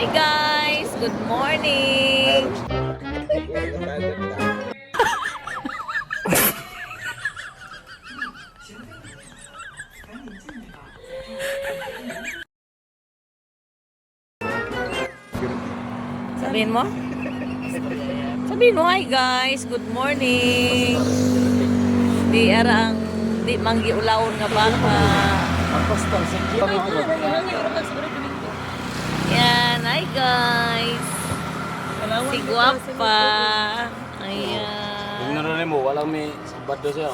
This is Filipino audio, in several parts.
Hi guys! Good morning! Sabihin mo? Sabihin mo, hi guys! Good morning! Di ara ang di manggi ulawon nga baka. Yan, hi guys! Si Guapa! Ayan. Kung naroon mo, walang may sabat doon siya.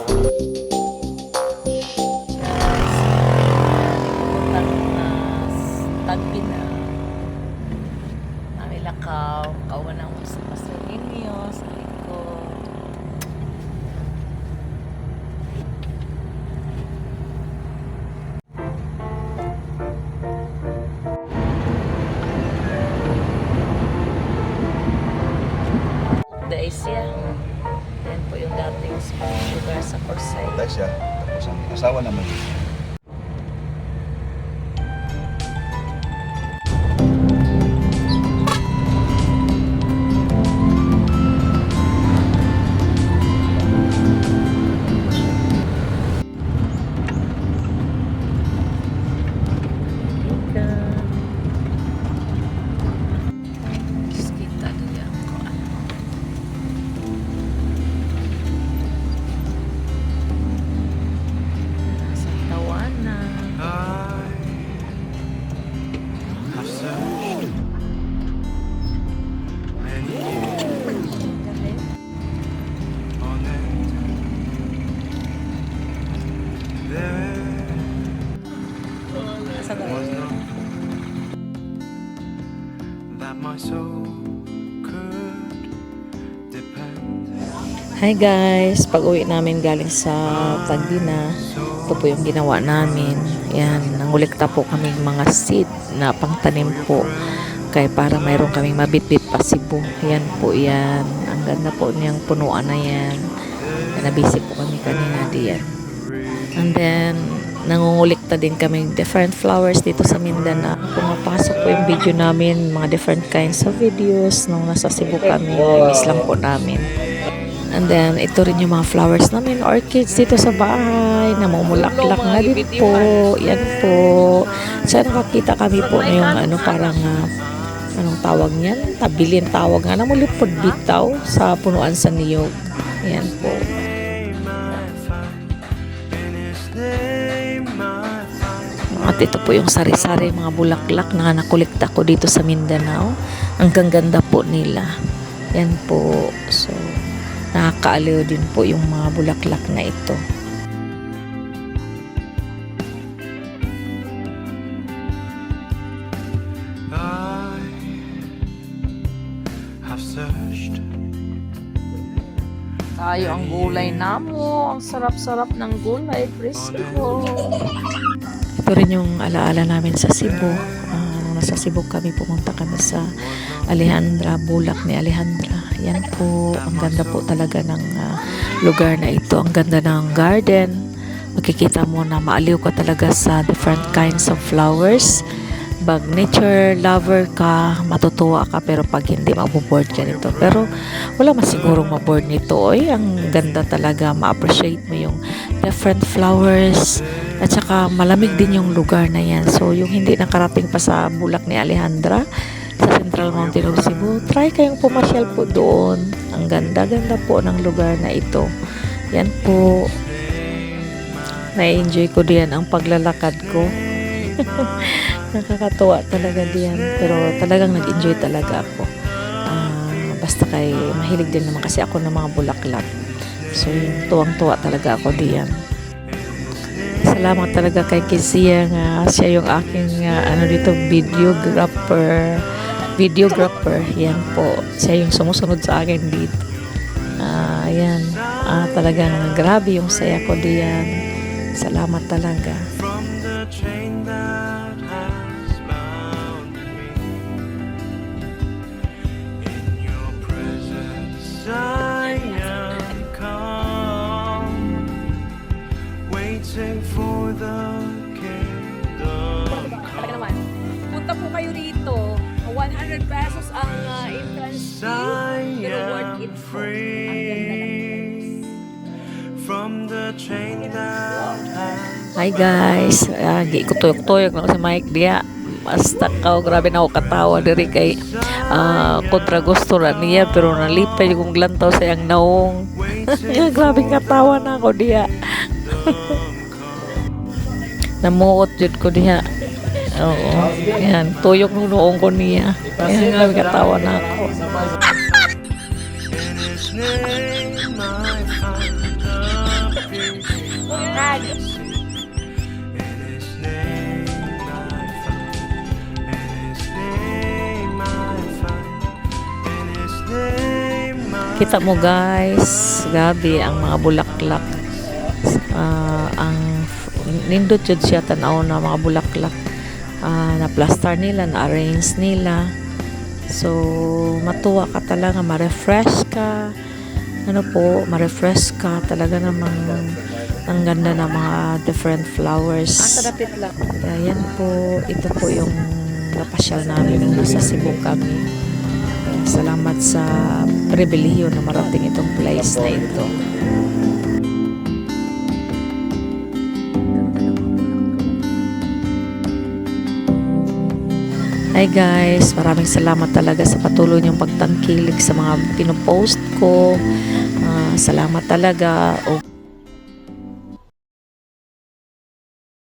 Uh, tagpi na. Kami lakaw. Sa Corsay. Tayo siya. Tapos ang asawa naman. My soul depend. Hi guys, pag uwi namin galing sa Tagdina, ito po yung ginawa namin. Yan, nangulikta po kami mga seed na pangtanim po. Kaya para mayroon kaming mabitbit pa sibo. Yan po yan. Ang ganda po niyang punuan na yan. Nabisi po kami kanina diyan. And then, nangungulikta din kami different flowers dito sa Mindanao. Pumapasok po yung video namin, mga different kinds of videos nung nasa Cebu kami. Miss lang po namin. And then, ito rin yung mga flowers namin, orchids dito sa bahay, namumulaklak na din po. Yan po. So, nakakita kami po na yung ano, parang, ah, anong tawag niyan? Tabilin tawag nga, namulipod bitaw sa punuan sa niyog. Yan po. At ito po yung sari-sari mga bulaklak na nakulikta ko dito sa Mindanao. Ang ganda po nila. Yan po. So, nakakaaliw din po yung mga bulaklak na ito. I have searched Tayo ang gulay namo. Ang sarap-sarap ng gulay. Presko. Ito rin yung alaala namin sa Cebu. Nung nasa Cebu kami, pumunta kami sa Alejandra, Bulak ni Alejandra. Yan po, ang ganda po talaga ng ah, lugar na ito. Ang ganda ng garden. Makikita mo na maaliw ka talaga sa different kinds of flowers. Pag nature lover ka, matutuwa ka. Pero pag hindi, maboboard ka nito. Pero wala masigurong maboard nito. Oy, ang ganda talaga. Ma-appreciate mo yung different flowers. At saka malamig din yung lugar na yan. So, yung hindi nakarating pa sa bulak ni Alejandra, sa Central Mountain of Cebu, try kayong pumasyal po doon. Ang ganda-ganda po ng lugar na ito. Yan po. Na-enjoy ko diyan ang paglalakad ko. Nakakatuwa talaga diyan. Pero talagang nag-enjoy talaga ako. Ah, basta kay mahilig din naman kasi ako ng mga bulaklak. So, yung tuwang-tuwa talaga ako diyan. Salamat talaga kay Kizia nga siya yung aking ah, ano dito videographer. Videographer, yan po. Siya yung sumusunod sa akin dito. Ah, yan. Ah, talagang grabe yung saya ko diyan. Salamat talaga. Kayo rito. Hawaii 100 pesos ang ah, entrance fee. Pero worth it po. From the chain that Hi guys, uh, gi ko tuyok-tuyok lang si Mike dia. Basta ka, grabe na ako katawa diri kay ah, kontra gusto ra niya pero nalipay yung glantaw sa iyang naong. Grabe katawa na ako diya. Namuot jud ko diha. Oo. Yan, tuyok ng noong ko niya. Yan, grabe katawa na ako. Kita mo guys, grabe ang mga bulaklak. Ah, ang nindot jud siya tanaw na mga bulaklak. Ah, na plaster nila, na arrange nila. So, matuwa ka talaga, ma-refresh ka. Ano po, ma-refresh ka talaga namang ang ganda ng mga different flowers. Kaya yan po, ito po yung napasyal namin nung nasa Cebu kami. Salamat sa pribilehiyo na marating itong place na ito. Hi guys, maraming salamat talaga sa patuloy niyong pagtangkilik sa mga pinopost ko. Ah, salamat talaga. O